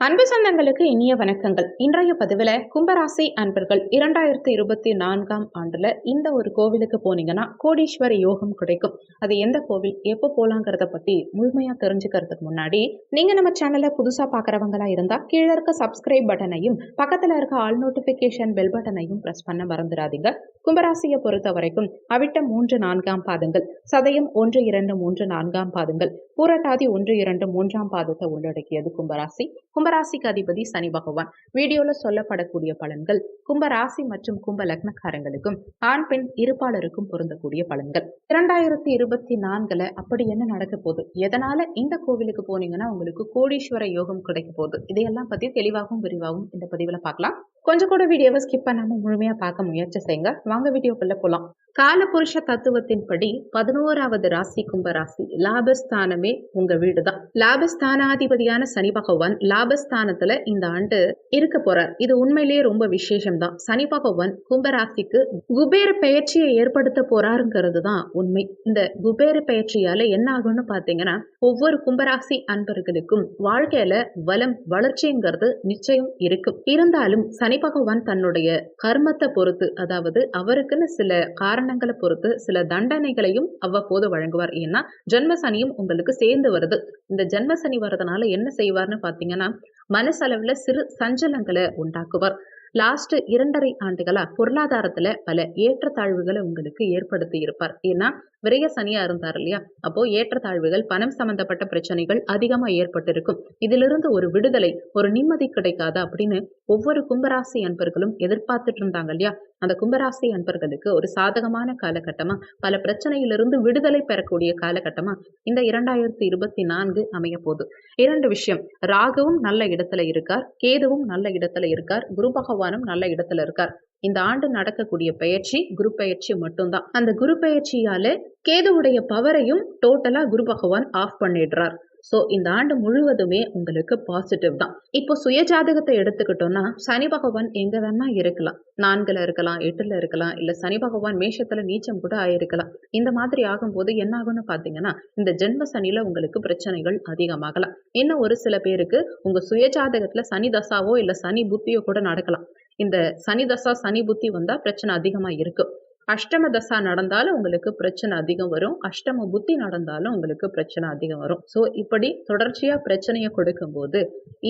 அன்பு சொந்தங்களுக்கு இனிய வணக்கங்கள். இன்றைய பதிவில் கும்பராசி அன்பர்கள் இரண்டாயிரத்தி இருபத்தி நான்காம் ஆண்டுல இந்த ஒரு கோவிலுக்கு போனீங்கன்னா கோடீஸ்வர யோகம் கிடைக்கும். அது எந்த கோவில் எப்போ போலாங்கிறத பத்தி முழுமையா தெரிஞ்சுக்கிறதுக்கு முன்னாடி நீங்க நம்ம சேனலை புதுசா பாக்குறவங்களா இருந்தா கீழே இருக்க சப்ஸ்கிரைப் பட்டனையும் பக்கத்துல இருக்க ஆல் நோட்டிபிகேஷன் பெல் பட்டனையும் பிரஸ் பண்ண மறந்துடாதீங்க. கும்பராசியை பொறுத்த வரைக்கும் அவிட்ட மூன்று நான்காம் பாதங்கள் சதயம் ஒன்று இரண்டு மூன்று நான்காம் பாதங்கள் பூரட்டாதி ஒன்று இரண்டு மூன்றாம் பாதத்தை உள்ளடக்கியது கும்பராசி. கும்பராசிக்கு அதிபதி சனி பகவான். வீடியோல சொல்லப்படக்கூடிய பலன்கள் கும்பராசி மற்றும் கும்ப லக்னக்காரங்களுக்கும் ஆண் பெண் இருப்பாளருக்கும் பொருந்தக்கூடிய பலன்கள். இரண்டாயிரத்தி இருபத்தி நான்குல அப்படி என்ன நடக்க போகுது? எதனால இந்த கோவிலுக்கு போனீங்கன்னா உங்களுக்கு கோடீஸ்வர யோகம் கிடைக்க போகுது. இதையெல்லாம் பத்தி தெளிவாகவும் விரிவாகவும் இந்த பதிவுல பார்க்கலாம். கொஞ்சம் கூட வீடியோவை ஸ்கிப் பண்ணாம முழுமையா பார்க்க முயற்சி செய்யுங்க. வாங்க வீடியோக்குள்ள போலாம். காலபுருஷ தத்துவத்தின்படி பதினோராவது ராசி கும்ப ராசி லாபஸ்தானமே உங்க வீடு தான் லாபஸ்தானாதிபதியான சனி பகவான் லாபஸ்தானத்துல இந்த ஆண்டு இருக்க போறார். இது உண்மையிலேயே ரொம்ப விசேஷம் தான் சனி பகவான் கும்பராசிக்கு குபேர பெயர்ச்சியை ஏற்படுத்த போறாருங்கிறது தான் உண்மை. இந்த குபேர பெயர்ச்சியால என்ன ஆகும்னு பாத்தீங்கன்னா ஒவ்வொரு கும்பராசி அன்பர்களுக்கும் வாழ்க்கையில வளம் வளர்ச்சிங்கிறது நிச்சயம் இருக்கும். இருந்தாலும் சனி பகவான் தன்னுடைய கர்மத்தை பொறுத்து அதாவது அவருக்குன்னு சில காரணங்களை பொறுத்து சில தண்டனைகளையும் அவ்வப்போது வழங்குவார். ஏன்னா ஜென்மசனியும் உங்களுக்கு சேர்ந்து வருது. இந்த ஜென்ம சனி வர்றதுனால என்ன செய்வார்னு பார்த்தீங்கன்னா மனசளவுல சிறு சஞ்சலங்களை உண்டாக்குவார். லாஸ்ட் இரண்டரை ஆண்டுகளா பொருளாதாரத்துல பல ஏற்றத்தாழ்வுகளை உங்களுக்கு ஏற்படுத்தி இருப்பார் ஏன்னா விரைய சனியா இருந்தார் இல்லையா? அப்போ ஏற்றத்தாழ்வுகள் பணம் சம்பந்தப்பட்ட பிரச்சனைகள் அதிகமா ஏற்பட்டிருக்கும். இதிலிருந்து ஒரு விடுதலை ஒரு நிம்மதி கிடைக்காதா அப்படின்னு ஒவ்வொரு கும்பராசி அன்பர்களும் எதிர்பார்த்துட்டு இருந்தாங்க இல்லையா? அந்த கும்பராசி அன்பர்களுக்கு ஒரு சாதகமான காலகட்டமா பல பிரச்சனையிலிருந்து விடுதலை பெறக்கூடிய காலகட்டமா இந்த இரண்டாயிரத்தி இருபத்தி நான்கு அமைய போகுது. இரண்டு விஷயம் ராகுவும் நல்ல இடத்துல இருக்கார் கேதுவும் நல்ல இடத்துல இருக்கார் குரு பகவானும் நல்ல இடத்துல இருக்கார். இந்த ஆண்டு நடக்கக்கூடிய பயிற்சி குரு பயிற்சி மட்டும்தான். அந்த குரு பயிற்சியால கேதுவுடைய பவரையும் டோட்டலா குரு பகவான் ஆஃப் பண்ணிடுறார். ஸோ இந்த ஆண்டு முழுவதுமே உங்களுக்கு பாசிட்டிவ் தான். இப்போ சுயஜாதகத்தை எடுத்துக்கிட்டோம்னா சனி பகவான் எங்க வேணா இருக்கலாம். நான்குல இருக்கலாம் எட்டுல இருக்கலாம் இல்ல சனி பகவான் மேஷத்துல நீச்சம் கூட ஆயிருக்கலாம். இந்த மாதிரி ஆகும்போது என்ன ஆகும்னு பாத்தீங்கன்னா இந்த ஜென்ம சனியில உங்களுக்கு பிரச்சனைகள் அதிகமாகலாம். இன்னும் ஒரு சில பேருக்கு உங்க சுயஜாதகத்துல சனி தசாவோ இல்ல சனி புத்தியோ கூட நடக்கலாம். இந்த சனி தசா சனி புத்தி வந்தா பிரச்சனை அதிகமா இருக்கும் அஷ்டம தசா நடந்தாலும் உங்களுக்கு பிரச்சனை அதிகம் வரும். அஷ்டம புத்தி நடந்தாலும் உங்களுக்கு பிரச்சனை அதிகம் வரும். ஸோ இப்படி தொடர்ச்சியாக பிரச்சனையை கொடுக்கும்போது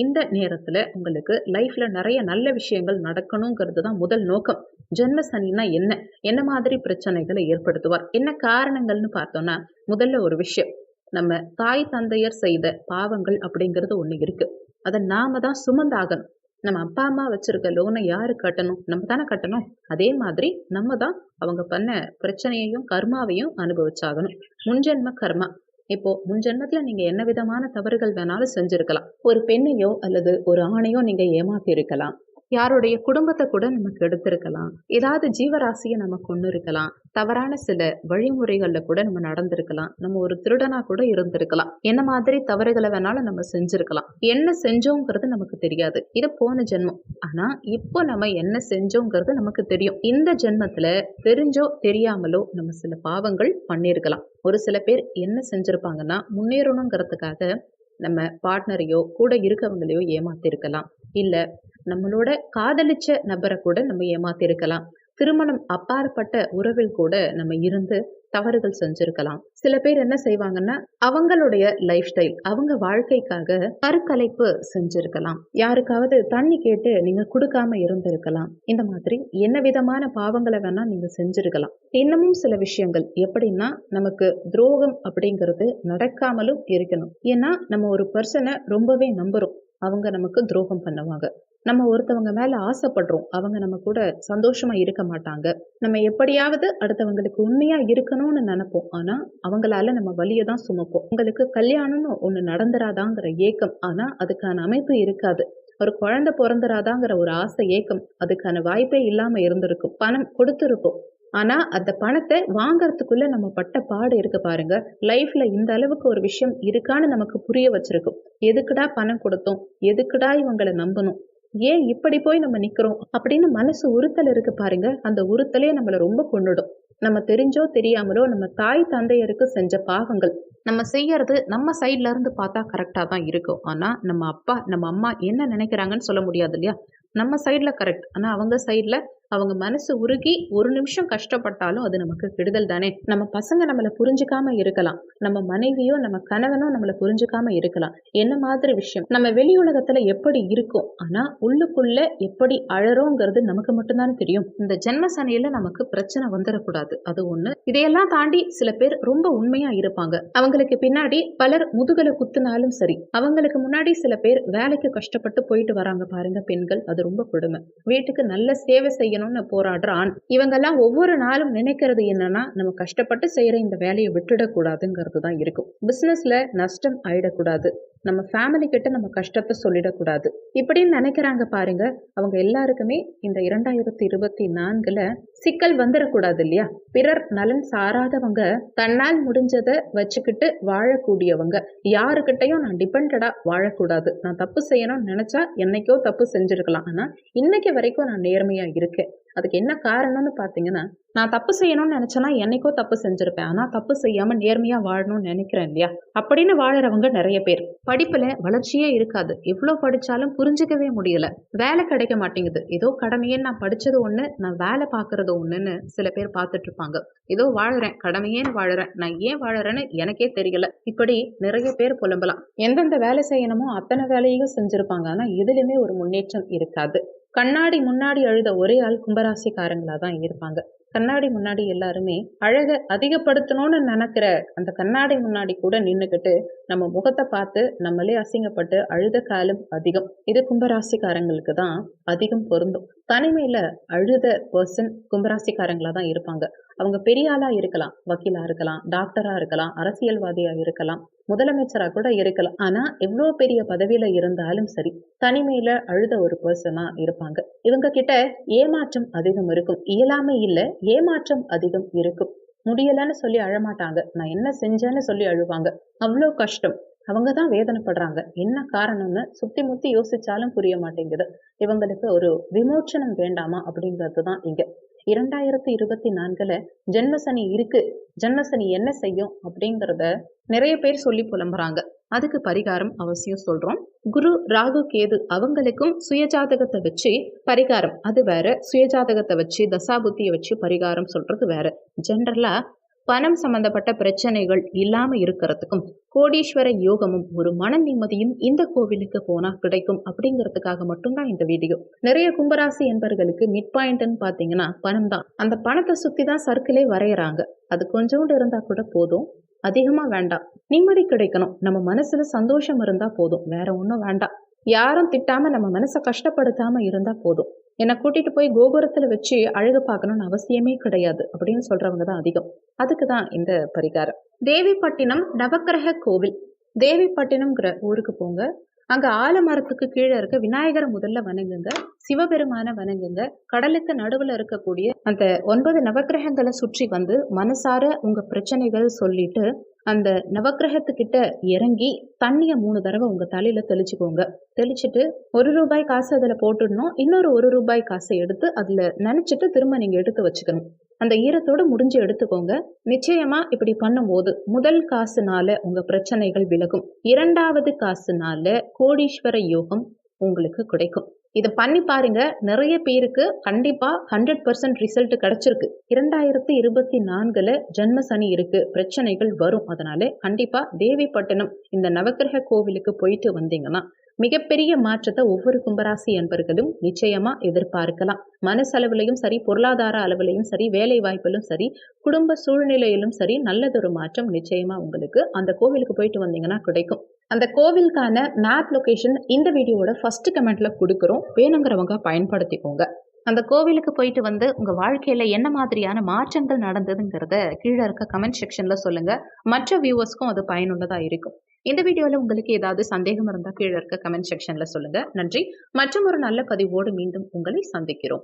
இந்த நேரத்தில் உங்களுக்கு லைஃப்ல நிறைய நல்ல விஷயங்கள் நடக்கணுங்கிறது தான் முதல் நோக்கம். ஜென்ம சனினா என்ன? என்ன மாதிரி பிரச்சனைகளை ஏற்படுத்துவார்? என்ன காரணங்கள்னு பார்த்தோம்னா முதல்ல ஒரு விஷயம். நம்ம தாய் தந்தையர் செய்த பாவங்கள் அப்படிங்கிறது ஒன்று இருக்கு. அதை நாம தான் சுமந்தாகணும். நம்ம அப்பா அம்மா வச்சிருக்க லோனை யாரு கட்டணும்? நம்ம தானே கட்டணும்? அதே மாதிரி நம்ம தான் அவங்க பண்ண பிரச்சனையையும் கர்மாவையும் அனுபவிச்சாகணும். முன்ஜென்ம கர்மா. இப்போ முன்ஜென்மத்துல நீங்க என்ன விதமான தவறுகள் வேணாலும் செஞ்சிருக்கலாம். ஒரு பெண்ணையோ அல்லது ஒரு ஆணையோ நீங்க ஏமாத்தி இருக்கலாம் யாருடைய குடும்பத்தை கூட நமக்கு எடுத்திருக்கலாம். ஏதாவது ஜீவராசியை நம்ம கொண்டு இருக்கலாம் தவறான சில வழிமுறைகள்ல கூட நம்ம நடந்திருக்கலாம். நம்ம ஒரு திருடனா கூட இருந்திருக்கலாம். என்ன மாதிரி தவறுகளை வேணாலும் நம்ம செஞ்சிருக்கலாம். என்ன செஞ்சோங்கிறது நமக்கு தெரியாது. இது போன ஜென்மம். ஆனா இப்போ நம்ம என்ன செஞ்சோங்கிறது நமக்கு தெரியும். இந்த ஜென்மத்துல தெரிஞ்சோ தெரியாமலோ நம்ம சில பாவங்கள் பண்ணியிருக்கலாம் ஒரு சில பேர் என்ன செஞ்சிருப்பாங்கன்னா முன்னேறணுங்கிறதுக்காக நம்ம பார்ட்னரையோ கூட இருக்கவங்களையோ ஏமாத்திருக்கலாம். இல்லை நம்மளோட காதலிச்ச நபரை கூட நம்ம ஏமாத்திருக்கலாம். திருமணம் அப்பாற்பட்ட உறவில் கூட நம்ம இருந்து தவறுகள் செஞ்சிருக்கலாம். சில பேர் என்ன செய்வாங்கன்னா அவங்களுடைய லைஃப் ஸ்டைல் அவங்க வாழ்க்கைக்காக கருக்கலைப்பு செஞ்சிருக்கலாம். யாருக்காவது தண்ணி கேட்டு நீங்க கொடுக்காம இருந்திருக்கலாம். இந்த மாதிரி என்ன விதமான பாவங்களை வேணா நீங்க செஞ்சிருக்கலாம். இன்னமும் சில விஷயங்கள் எப்படின்னா நமக்கு துரோகம் அப்படிங்கிறது நடக்காமலும் இருக்கணும். ஏன்னா நம்ம ஒரு பர்சனை ரொம்பவே நம்புறோம். அவங்க நமக்கு துரோகம் பண்ணுவாங்க. நம்ம ஒருத்தவங்க மேல ஆசைப்படுறோம். அவங்க நம்ம கூட சந்தோஷமா இருக்க மாட்டாங்க. நம்ம எப்படியாவது அடுத்தவங்களுக்கு உண்மையா இருக்கணும்னு நினைப்போம். ஆனா அவங்களால நம்ம வழியை தான் சுமப்போம். உங்களுக்கு கல்யாணம்னு ஒண்ணு நடந்துராதாங்கிற ஏக்கம். ஆனா அதுக்கான அமைப்பு இருக்காது. ஒரு குழந்தை பிறந்துராதாங்கிற ஒரு ஆசை ஏக்கம். அதுக்கான வாய்ப்பே இல்லாம இருந்திருக்கும். பணம் கொடுத்துருப்போம் ஆனால் அந்த பணத்தை வாங்கறதுக்குள்ள நம்ம பட்ட பாடு இருக்கு பாருங்க. லைஃப்பில் இந்த அளவுக்கு ஒரு விஷயம் இருக்கான்னு நமக்கு புரிய வச்சிருக்கும் எதுக்குடா பணம் கொடுத்தோம்? எதுக்குடா இவங்களை நம்பணும்? ஏன் இப்படி போய் நம்ம நிற்கிறோம் அப்படின்னு மனசு உறுத்தல் இருக்கு பாருங்க. அந்த உறுத்தலே நம்மளை ரொம்ப கொண்டுடும். நம்ம தெரிஞ்சோ தெரியாமலோ நம்ம தாய் தந்தையருக்கு செஞ்ச பாவங்கள். நம்ம செய்யறது நம்ம சைட்ல இருந்து பார்த்தா கரெக்டாக தான் இருக்கும். ஆனால் நம்ம அப்பா நம்ம அம்மா என்ன நினைக்கிறாங்கன்னு சொல்ல முடியாது இல்லையா? நம்ம சைடில் கரெக்ட் ஆனால் அவங்க சைடில் அவங்க மனசு உருகி ஒரு நிமிஷம் கஷ்டப்பட்டாலும் அது நமக்கு கெடுதல் தானே? நம்ம பசங்க நம்மளை புரிஞ்சுக்காம இருக்கலாம். நம்ம மனைவியோ நம்ம கணவனோ நம்மளை புரிஞ்சுக்காம இருக்கலாம். என்ன மாதிரி விஷயம்? நம்ம வெளி உலகத்துல எப்படி இருக்கும்? ஆனா உள்ளுக்குள்ள எப்படி அழறோங்கிறது நமக்கு மட்டும்தானே தெரியும். இந்த ஜென்ம சனியில நமக்கு பிரச்சனை வந்துடக்கூடாது அது ஒண்ணு. இதையெல்லாம் தாண்டி சில பேர் ரொம்ப உண்மையா இருப்பாங்க. அவங்களுக்கு பின்னாடி பலர் முதுகலை குத்துனாலும் சரி அவங்களுக்கு முன்னாடி சில பேர் வேலைக்கு கஷ்டப்பட்டு போயிட்டு வராங்க பாருங்க பெண்கள். அது ரொம்ப கொடுமை. வீட்டுக்கு நல்ல சேவை செய்யணும்னு போராடுறான் இவங்கெல்லாம் ஒவ்வொரு நாளும் நினைக்கிறது என்னன்னா நம்ம கஷ்டப்பட்டு செய்யற இந்த வேலையை விட்டுடக்கூடாதுங்கிறது தான் இருக்கும். பிசினஸ்ல நஷ்டம் ஆயிடக்கூடாது. நம்ம ஃபேமிலி கிட்ட நம்ம கஷ்டத்தை சொல்லிடக்கூடாது. இப்படின்னு நினைக்கிறாங்க பாருங்க அவங்க எல்லாருக்குமே இந்த இரண்டாயிரத்தி இருபத்தி நான்குல சிக்கல் வந்துடக்கூடாது இல்லையா? பிறர் நலன் சாராதவங்க தன்னால் முடிஞ்சதை வச்சுக்கிட்டு வாழக்கூடியவங்க. யாருக்கிட்டையும் நான் டிபெண்டடா வாழக்கூடாது. நான் தப்பு செய்யணும்னு நினைச்சா என்னைக்கோ தப்பு செஞ்சிருக்கலாம். ஆனா இன்னைக்கு வரைக்கும் நான் நேர்மையா இருக்கேன். அதுக்கு என்ன காரணம்னு பார்த்தீங்கன்னா நான் தப்பு செய்யணும்னு நினைச்சேன்னா என்னைக்கோ தப்பு செஞ்சுருப்பேன். ஆனால் தப்பு செய்யாமல் நேர்மையாக வாழணும்னு நினைக்கிறேன் இல்லையா? அப்படின்னு வாழறவங்க நிறைய பேர். படிப்பில் வளர்ச்சியே இருக்காது. எவ்வளோ படித்தாலும் புரிஞ்சுக்கவே முடியல. வேலை கிடைக்க மாட்டேங்குது. ஏதோ கடமையே நான் படித்தது ஒன்று நான் வேலை பார்க்கறது ஒன்றுன்னு சில பேர் பார்த்துட்டு இருப்பாங்க ஏதோ வாழறேன் கடமையேன்னு வாழறேன். நான் ஏன் வாழறேன்னு எனக்கே தெரியல. இப்படி நிறைய பேர் புலம்பலாம். எந்தெந்த வேலை செய்யணுமோ அத்தனை வேலையும் செஞ்சுருப்பாங்க. ஆனால் எதுலையுமே ஒரு முன்னேற்றம் இருக்காது. கண்ணாடி முன்னாடி அழுத ஒரே ஆள் கும்பராசிக்காரங்களா தான் இருப்பாங்க. கண்ணாடி முன்னாடி எல்லாருமே அழக அதிகப்படுத்தணும்னு நினைக்கிற அந்த கண்ணாடி முன்னாடி கூட நின்றுக்கிட்டு நம்ம முகத்தை பார்த்து நம்மளே அசிங்கப்பட்டு அழுத காலம் அதிகம். இது கும்பராசிக்காரங்களுக்கு தான் அதிகம் பொருந்தும். தனிமையில அழுத பர்சன் கும்பராசிக்காரங்களா தான் இருப்பாங்க. அவங்க பெரிய ஆளா இருக்கலாம் வக்கீலா இருக்கலாம் டாக்டரா இருக்கலாம் அரசியல்வாதியா இருக்கலாம் முதலமைச்சரா கூட இருக்கலாம். ஆனா எவ்வளோ பெரிய பதவியில இருந்தாலும் சரி தனிமையில அழுத ஒரு பர்சனா இருப்பாங்க. இவங்க கிட்ட ஏமாற்றம் அதிகம் இருக்கும். இயலாமை இல்லை ஏமாற்றம் அதிகம் இருக்கும். முடியலன்னு சொல்லி அழமாட்டாங்க. நான் என்ன செஞ்சேன்னு சொல்லி அழுவாங்க. அவ்வளோ கஷ்டம். அவங்க தான் வேதனைப்படுறாங்க. என்ன காரணம்னு சுத்தி முத்தி யோசிச்சாலும் புரிய மாட்டேங்குது. இவங்களுக்கு ஒரு விமோச்சனம் வேண்டாமா அப்படிங்கிறது தான் இங்க. இரண்டாயிரத்தி இருபத்தி நான்குல ஜென்மசனி இருக்கு. ஜென்மசனி என்ன செய்யும் அப்படிங்கிறத நிறைய பேர் சொல்லி புலம்புறாங்க. அதுக்கு பரிகாரம் அவசியம் சொல்றோம். குரு ராகு கேது அவங்களுக்கும் சுயஜாதகத்தை வச்சு பரிகாரம். அது வேற சுயஜாதகத்தை வச்சு தசாபுத்தியை வச்சு பரிகாரம் சொல்றது வேற. ஜென்ரலா பணம் சம்பந்தப்பட்ட பிரச்சனைகள் இல்லாம இருக்கிறதுக்கும் கோடீஸ்வர யோகமும் ஒரு மன நிம்மதியும் இந்த கோவிலுக்கு போனா கிடைக்கும் அப்படிங்கிறதுக்காக மட்டும்தான் இந்த வீடியோ. நிறைய கும்பராசி என்பர்களுக்கு மிட் பாயிண்ட்னு பாத்தீங்கன்னா பணம் தான். அந்த பணத்தை சுத்தி தான் சர்க்கிளே வரைகிறாங்க அது கொஞ்சோண்டு இருந்தா கூட போதும். அதிகமா வேண்டாம். நிம்மதி கிடைக்கணும். நம்ம மனசுல சந்தோஷம் இருந்தா போதும். வேற ஒன்றும் வேண்டாம். யாரும் திட்டாம நம்ம மனசை கஷ்டப்படுத்தாம இருந்தா போதும். என்னை கூட்டிட்டு போய் கோபுரத்தில் வச்சு அழகு பார்க்கணும்னு அவசியமே கிடையாது அப்படின்னு சொல்றவங்க தான் அதிகம். அதுக்கு தான் இந்த பரிகாரம். தேவிப்பட்டினம் நவக்கிரக கோவில். தேவிப்பட்டினம்ங்கிற ஊருக்கு போங்க. அங்க ஆலமரத்துக்கு கீழே இருக்க விநாயகரை முதல்ல வணங்குங்க. சிவபெருமான வணங்குங்க. கடலுக்கு நடுவில் இருக்கக்கூடிய அந்த ஒன்பது நவக்கிரகங்களை சுற்றி வந்து மனசார உங்க பிரச்சனைகள் சொல்லிட்டு அந்த நவக்கிரகத்துக்கிட்ட இறங்கி தண்ணியை மூணு தடவை உங்க தலையில தெளிச்சுக்கோங்க. தெளிச்சுட்டு ஒரு ரூபாய் காசு அதுல போட்டுடணும். இன்னொரு ஒரு ரூபாய் காசை எடுத்து அதுல நினைச்சிட்டு திரும்ப நீங்க எடுத்து வச்சுக்கணும். அந்த ஈரத்தோடு முடிஞ்சு எடுத்துக்கோங்க. நிச்சயமா இப்படி பண்ணும்போது முதல் காசுனால உங்க பிரச்சனைகள் விலகும். இரண்டாவது காசுனால கோடீஸ்வர யோகம் உங்களுக்கு கிடைக்கும். இதை பண்ணி பாருங்க. நிறைய பேருக்கு கண்டிப்பாக ஹண்ட்ரட் பர்சன்ட் ரிசல்ட் கிடைச்சிருக்கு. இரண்டாயிரத்தி இருபத்தி நான்குல ஜென்ம சனி இருக்கு. பிரச்சனைகள் வரும். அதனால கண்டிப்பாக தேவிப்பட்டினம் இந்த நவக்கிரக கோவிலுக்கு போயிட்டு வந்தீங்கன்னா மிகப்பெரிய மாற்றத்தை ஒவ்வொரு கும்பராசி அன்பர்களும் நிச்சயமா எதிர்பார்க்கலாம். மனசளவுலையும் சரி பொருளாதார அளவுலையும் சரி வேலை வாய்ப்பிலும் சரி குடும்ப சூழ்நிலையிலும் சரி நல்லதொரு மாற்றம் நிச்சயமா உங்களுக்கு அந்த கோவிலுக்கு போயிட்டு வந்தீங்கன்னா கிடைக்கும். அந்த கோவிலுக்கான மேப் லொகேஷன் இந்த வீடியோவோட ஃபர்ஸ்ட் கமெண்ட்ல கொடுக்குறோம். வேணுங்கிறவங்க பயன்படுத்திக்கோங்க. அந்த கோவிலுக்கு போயிட்டு வந்து உங்கள் வாழ்க்கையில் என்ன மாதிரியான மாற்றங்கள் நடந்ததுங்கிறத கீழே இருக்க கமெண்ட் செக்ஷனில் சொல்லுங்கள் மற்ற வியூவர்ஸ்க்கும் அது பயனுள்ளதாக இருக்கும். இந்த வீடியோவில் உங்களுக்கு ஏதாவது சந்தேகம் இருந்தால் கீழே இருக்க கமெண்ட் செக்ஷனில் சொல்லுங்கள் நன்றி. மற்றும் ஒரு நல்ல பதிவோடு மீண்டும் உங்களை சந்திக்கிறோம்.